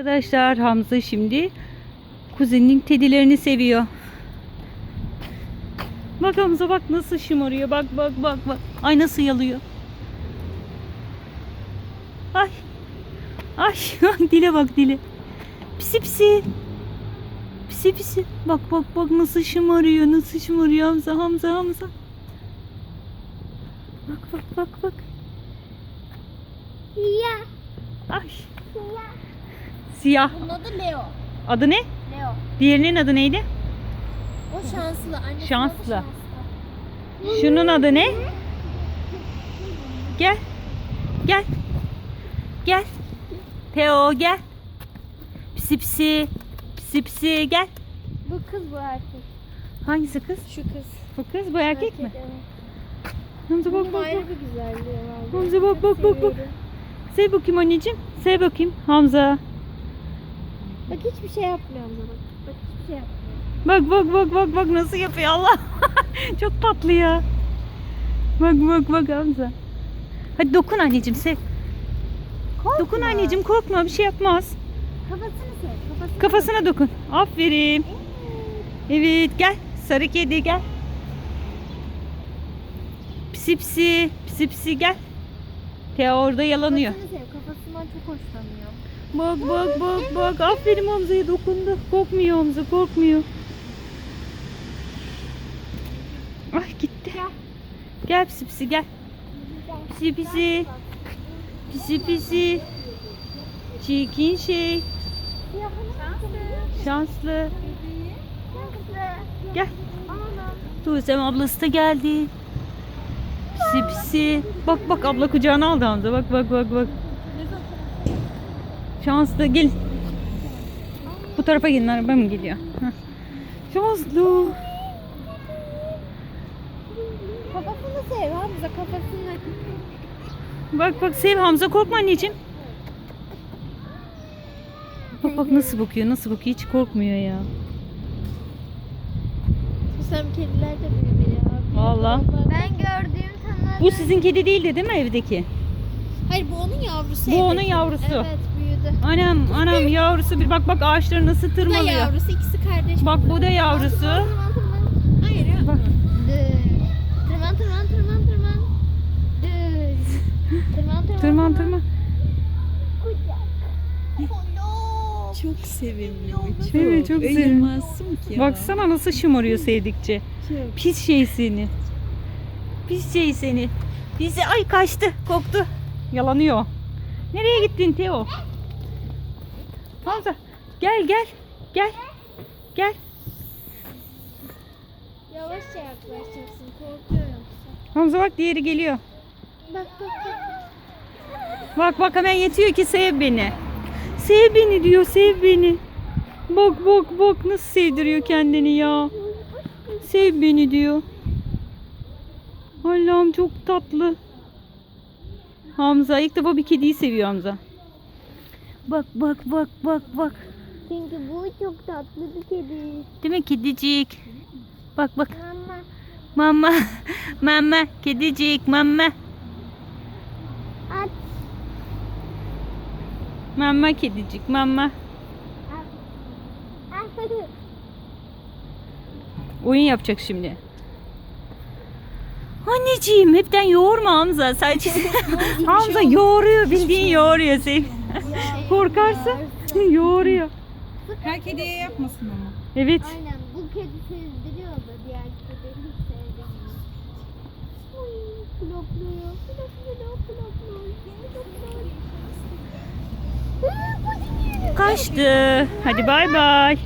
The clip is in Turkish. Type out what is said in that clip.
Arkadaşlar Hamza şimdi kuzeninin kedilerini seviyor. Bak Hamza bak nasıl şımarıyor. Bak bak bak bak. Ay nasıl yalıyor. Ay. Ay dile bak dile. Pisi pisi. Pisi pisi. Bak bak bak nasıl şımarıyor. Nasıl şımarıyor Hamza Hamza Hamza. Bak bak bak bak. Siyah. Ay. Siyah. Siyah. Bunun adı Leo. Adı ne? Leo. Diğerinin adı neydi? O şanslı. Annesi Şanslı. Şunun adı ne? Gel. Gel. Gel. Teo gel. Pisi pisi. Pisi pisi gel. Bu kız bu erkek. Hangisi kız? Şu kız. Bu kız bu erkek mi? evet. Hamza bak Bunun bak ayrı bak. bir güzelliği var. Hamza bak bak bak bak. Seviyorum. Sev bakayım anneciğim. Sev bakayım Hamza. Bak hiçbir şey yapmıyor Hamza bak. Bak hiçbir şey yapmıyor. Bak bak bak bak bak nasıl yapıyor Allah. Çok tatlı ya. Bak bak bak Hamza. Hadi dokun anneciğim sev. Dokun anneciğim korkma bir şey yapmaz. Kafasını sev. Kafasını Kafasına dokun. Aferin. Evet gel. Sarı kedi gel. Pisi pisi. Pisi pisi gel. Teo orada yalanıyor. Kafasını sev. Kafasından çok hoşlanıyor. Bak bak bak bak. Aferin Hamza'ya dokundu. Korkmuyor Hamza korkmuyor. Ay gitti. Gel. Gel pisi pisi gel. Pisi pisi. Pisi pisi. Çirkin şey. Şanslı. Gel. Tuğsem ablası da geldi. Pisi pisi. Bak bak abla kucağına aldı Hamza. Bak bak bak bak. Şanslı gel. Bu tarafa gelin araba mı geliyor? Heh. Şanslı. Kafasını sev Hamza kafasını. Bak bak sev Hamza korkma anneciğim. Bak bak nasıl bakıyor nasıl bakıyor hiç korkmuyor ya. Susam kediler de büyüdü ya. Vallahi. Ben gördüğüm tanıdım. Bu sizin kedi değildi değil mi evdeki? Hayır bu onun yavrusu. Bu onun evdeki. yavrusu. Evet büyüdü. Anam anam yavrusu bir bak bak ağaçları nasıl Bu da tırmalıyor. yavrusu ikisi kardeş. Bak bu da yavrusu. Tırman tırman. Hayır ya. Bak. Tırman tırman tırman tırman. Düz. Tırman tırman. Tırman tırman. Çok sevimli. Çok. Evet, çok Öyle sevimli. masum ki. ya. Baksana nasıl şımarıyor sevdikçe. Çok. Pis şey seni. Pis şey seni. Bizi ay kaçtı, korktu. Yalanıyor. Nereye gittin Teo? Hamza gel gel. Gel. Gel. Yavaşça yaklaşacaksın. Korkuyor yoksa. Hamza bak diğeri geliyor. Bak bak bak. Bak bak hemen yetiyor ki sev beni. Sev beni diyor sev beni. Bak bak bak nasıl sevdiriyor kendini ya. Sev beni diyor. Allah'ım çok tatlı. Hamza ilk defa bir kediyi seviyor Hamza. Bak bak bak bak bak. Çünkü bu çok tatlı bir kedi. Değil mi kedicik? Bak bak. Mama. Mama. Mama. Kedicik mama. At. Mama kedicik mama. At. Oyun yapacak şimdi. Anneciğim hepten yoğurma Hamza. Sadece Hamza yoğuruyor bildiğin yoğuruyor seni. Korkarsın yoğuruyor. Her kediye yapmasın ama. Evet. Aynen bu kedi sevdiriyor da diğer kedi hiç sevdirmiyor. Uy, Blokluyor. Kaçtı. Hadi bay bay.